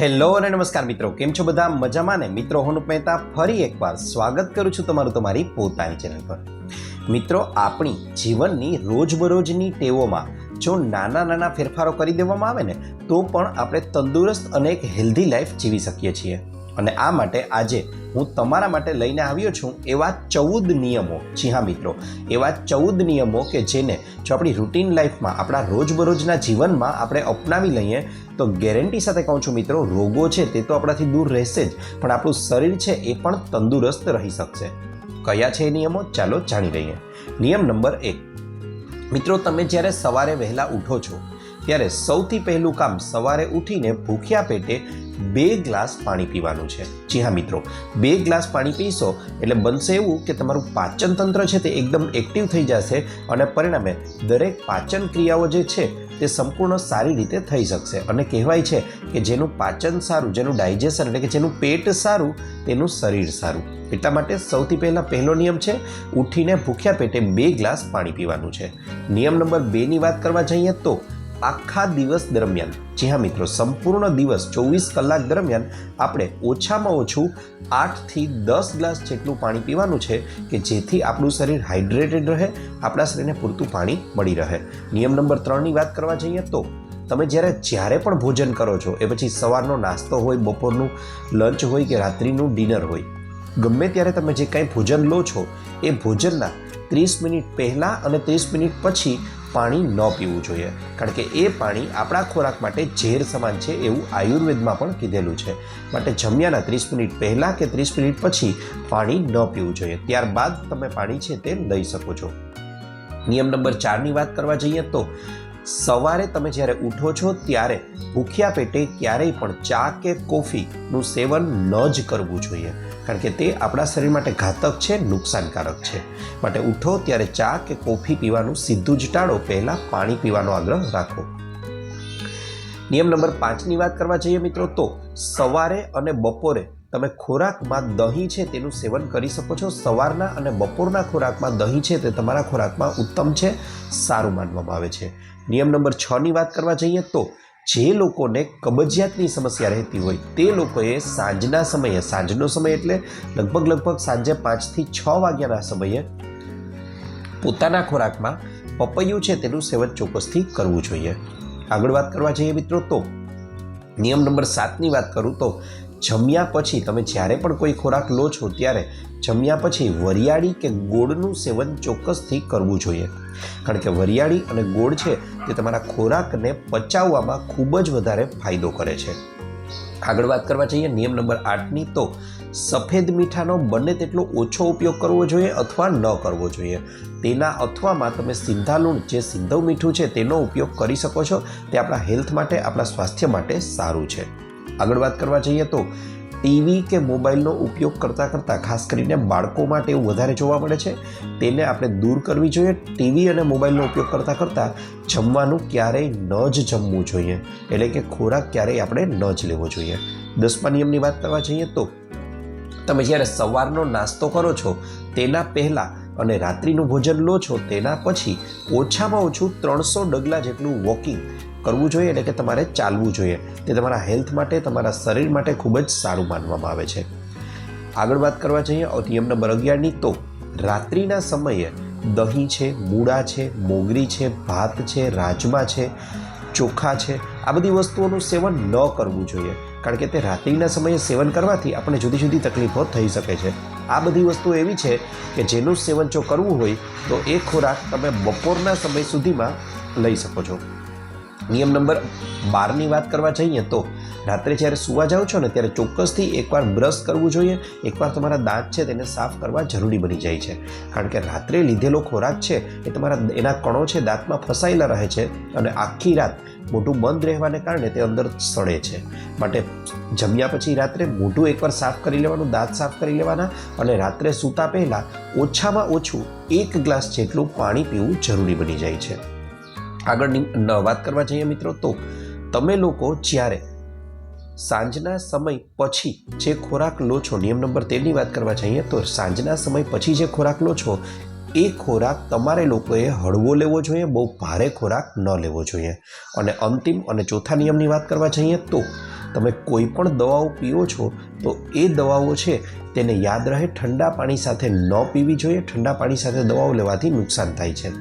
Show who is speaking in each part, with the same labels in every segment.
Speaker 1: Hello અને નમસ્કાર મિત્રો, કેમ છો બધા? મજામાં ને? મિત્રો, હું મહેતા ફરી એકવાર સ્વાગત કરું છું તમારું તમારી પોતાની ચેનલ પર. મિત્રો, આપણી જીવનની રોજબરોજની ટેવોમાં જો નાના નાના ફેરફારો કરી દેવામાં આવે ને, તો પણ આપણે તંદુરસ્ત અને એક હેલ્ધી લાઈફ જીવી શકીએ છીએ. અને આ માટે આજે હું તમારા માટે લઈને આવ્યો છું એવા ચૌદ નિયમો. જી હા મિત્રો એવા ચૌદ નિયમો કે જેને જો આપણી રૂટીન લાઈફમાં આપણા રોજબરોજના જીવનમાં આપણે અપનાવી લઈએ, તો ગેરંટી સાથે કહું છું મિત્રો, રોગો છે તે તો આપણાથી દૂર રહેશે જ, પણ આપણું શરીર છે એ પણ તંદુરસ્ત રહી શકશે. કયા છે એ નિયમો? ચાલો જાણી લઈએ. નિયમ નંબર એક. મિત્રો, તમે જ્યારે સવારે વહેલા ઉઠો છો ત્યારે સૌથી પહેલું કામ સવારે ઉઠીને ભૂખ્યા પેટે બે ગ્લાસ પાણી પીવાનું છે. જી હા મિત્રો, બે ગ્લાસ પાણી પીશો એટલે બનશે એવું કે તમારું પાચન તંત્ર છે તે એકદમ એક્ટિવ થઈ જશે અને પરિણામે દરેક પાચન ક્રિયાઓ જે છે તે સંપૂર્ણ સારી રીતે થઈ શકશે. અને કહેવાય છે કે જેનું પાચન સારું, જેનું ડાયજેશન એટલે કે જેનું પેટ સારું, તેનું શરીર સારું. એટલા માટે સૌથી પહેલાં પહેલો નિયમ છે ઉઠીને ભૂખ્યા પેટે બે ગ્લાસ પાણી પીવાનું છે. નિયમ નંબર બેની વાત કરવા જઈએ તો આખા દિવસ દરમિયાન. જી હા મિત્રો, સંપૂર્ણ દિવસ ચોવીસ કલાક દરમિયાન આપણે ઓછામાં ઓછું આઠથી દસ ગ્લાસ જેટલું પાણી પીવાનું છે કે જેથી આપણું શરીર હાઇડ્રેટેડ રહે, આપણા શરીરને પૂરતું પાણી મળી રહે. નિયમ નંબર ત્રણની વાત કરવા જઈએ તો, તમે જ્યારે જ્યારે પણ ભોજન કરો છો, એ પછી સવારનો નાસ્તો હોય, બપોરનું લંચ હોય કે રાત્રિનું ડિનર હોય, ગમે ત્યારે તમે જે કાંઈ ભોજન લો છો, એ ભોજનના ત્રીસ મિનિટ પહેલાં અને ત્રીસ મિનિટ પછી પાણી ન પીવું જોઈએ. કારણ કે એ પાણી આપણા ખોરાક માટે ઝેર સમાન છે એવું આયુર્વેદમાં પણ કીધેલું છે. માટે જમ્યાના ત્રીસ મિનિટ પહેલાં કે ત્રીસ મિનિટ પછી પાણી ન પીવું જોઈએ. ત્યારબાદ તમે પાણી છે તે લઈ શકો છો. નિયમ નંબર ચારની વાત કરવા જઈએ તો, સવારે તમે જ્યારે ઉઠો છો ત્યારે ભૂખ્યા પેટે ક્યારેય પણ ચા કે કોફીનું સેવન ન જ કરવું જોઈએ. કારણ કે તે આપણા શરીર માટે ઘાતક છે, નુકસાનકારક છે. માટે ઉઠો ત્યારે ચા કે કોફી પીવાનું સીધું જ ટાળો. પહેલાં પાણી પીવાનો આગ્રહ રાખો. નિયમ નંબર પાંચની વાત કરવા જઈએ મિત્રો તો સવારે અને બપોરે તમે ખોરાકમાં દહીં છે તેનું સેવન કરી શકો છો. સવારના અને બપોરના ખોરાકમાં દહીં છે તે તમારા ખોરાકમાં ઉત્તમ છે, સારું માનવામાં આવે છે. નિયમ નંબર છની વાત કરવા જઈએ તો જે લોકોને કબજિયાતની સમસ્યા રહેતી હોય તે લોકોએ સાંજના સમયે, સાંજનો સમય એટલે લગભગ લગભગ સાંજે પાંચથી છ વાગ્યાના સમયે પોતાના ખોરાકમાં પપૈયું છે તેનું સેવન ચોક્કસથી કરવું જોઈએ. આગળ વાત કરવા જઈએ મિત્રો તો, નિયમ નંબર સાતની વાત કરું તો જમ્યા પછી તમે જ્યારે પણ કોઈ ખોરાક લો છો ત્યારે જમ્યા પછી વરિયાળી કે ગોળનું સેવન ચોક્કસથી કરવું જોઈએ. કારણ કે વરિયાળી અને ગોળ છે તે તમારા ખોરાકને પચાવવામાં ખૂબ જ વધારે ફાયદો કરે છે. આગળ વાત કરવા જઈએ નિયમ નંબર આઠની તો સફેદ મીઠાનો બને તેટલો ઓછો ઉપયોગ કરવો જોઈએ અથવા ન કરવો જોઈએ. તેના અથવામાં તમે સિંધા લૂણ, જે સિંધવ મીઠું છે તેનો ઉપયોગ કરી શકો છો. તે આપણા હેલ્થ માટે, આપણા સ્વાસ્થ્ય માટે સારું છે. આગળ વાત કરવા જઈએ તો ટીવી કે મોબાઈલનો ઉપયોગ કરતાં કરતાં, ખાસ કરીને બાળકો માટે એવું વધારે જોવા મળે છે, તેને આપણે દૂર કરવી જોઈએ. ટીવી અને મોબાઈલનો ઉપયોગ કરતાં કરતાં જમવાનું ક્યારેય ન જ જમવું જોઈએ. એટલે કે ખોરાક ક્યારેય આપણે ન જ લેવો જોઈએ. દસમા નિયમની વાત કરવા જઈએ તો તમે જ્યારે સવારનો નાસ્તો કરો છો, તેના પહેલાં અને રાત્રિનું ભોજન લો છો તેના પછી ઓછામાં ઓછું ત્રણસો ડગલા જેટલું વોકિંગ કરવું જોઈએ એટલે કે તમારે ચાલવું જોઈએ. તે તમારા હેલ્થ માટે, તમારા શરીર માટે ખૂબ જ સારું માનવામાં આવે છે. આગળ વાત કરવા જઈએ નિયમ નંબર અગિયારની તો રાત્રિના સમયે દહીં છે, મૂળા છે, મોગરી છે, ભાત છે, રાજમા છે, ચોખા છે, આ બધી વસ્તુઓનું સેવન ન કરવું જોઈએ. કારણ કે તે રાત્રિના સમયે સેવન કરવાથી આપણે જુદી જુદી તકલીફો થઈ શકે છે. આ બધી વસ્તુ એવી છે કે જેનું સેવન જો કરવું હોય તો એ ખોરાક તમે બપોરના સમય સુધીમાં લઈ શકો છો. નિયમ નંબર બારની વાત કરવા જઈએ તો રાત્રે જ્યારે સૂવા જાઓ છો ને, ત્યારે ચોક્કસથી એકવાર બ્રશ કરવું જોઈએ. એકવાર તમારા દાંત છે તેને સાફ કરવા જરૂરી બની જાય છે. કારણ કે રાત્રે લીધેલો ખોરાક છે, એ તમારા એના કણો છે દાંતમાં ફસાયેલા રહે છે અને આખી રાત મોઢું બંધ રહેવાને કારણે તે અંદર સડે છે. માટે જમ્યા પછી રાત્રે મોઢું એકવાર સાફ કરી લેવાનું, દાંત સાફ કરી લેવાના અને રાત્રે સૂતા પહેલાં ઓછામાં ઓછું એક ગ્લાસ જેટલું પાણી પીવું જરૂરી બની જાય છે. આગળની વાત કરવા જઈએ મિત્રો તો, તમે લોકો જ્યારે સાંજના સમય પછી જે ખોરાક લો છો, નિયમ નંબર તેરની વાત કરવા જઈએ તો સાંજના સમય પછી જે ખોરાક લો છો, એ ખોરાક તમારે લોકોએ હળવો લેવો જોઈએ, બહુ ભારે ખોરાક ન લેવો જોઈએ. અને અંતિમ અને ચોથા નિયમની વાત કરવા જઈએ તો તમે કોઈ પણ દવાઓ પીઓ છો, તો એ દવાઓ છે તેને યાદ રહે, ઠંડા પાણી સાથે ન પીવી જોઈએ, ઠંડા પાણી સાથે દવાઓ લેવાથી નુકસાન થાય છે.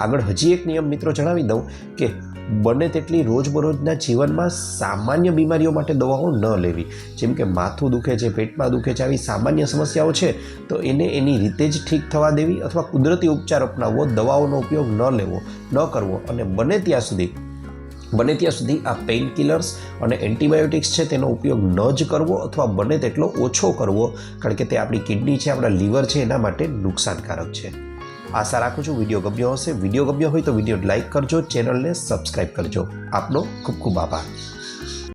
Speaker 1: આગળ હજી એક નિયમ મિત્રો જણાવી દઉં કે બને તેટલી રોજબરોજના જીવનમાં સામાન્ય બીમારીઓ માટે દવાઓ ન લેવી. જેમ કે માથું દુખે છે, પેટમાં દુખે છે, આવી સામાન્ય સમસ્યાઓ છે, તો એને એની રીતે જ ઠીક થવા દેવી અથવા કુદરતી ઉપચાર અપનાવવો, દવાઓનો ઉપયોગ ન લેવો, ન કરવો અને બને ત્યાં સુધી, બને ત્યાં સુધી આ પેઇન કિલર્સ અને એન્ટીબાયોટિક્સ છે તેનો ઉપયોગ ન જ કરવો અથવા બને તેટલો ઓછો કરવો, કારણ કે તે આપણી કિડની છે, આપણા લીવર છે, એના માટે નુકસાનકારક છે. આશા રાખું છું વીડિયો ગમ્યો હશે. વીડિયો ગમ્યો હોય તો વીડિયો લાઇક કરજો, ચેનલને સબસ્ક્રાઈબ કરજો. આપનો ખૂબ ખૂબ આભાર.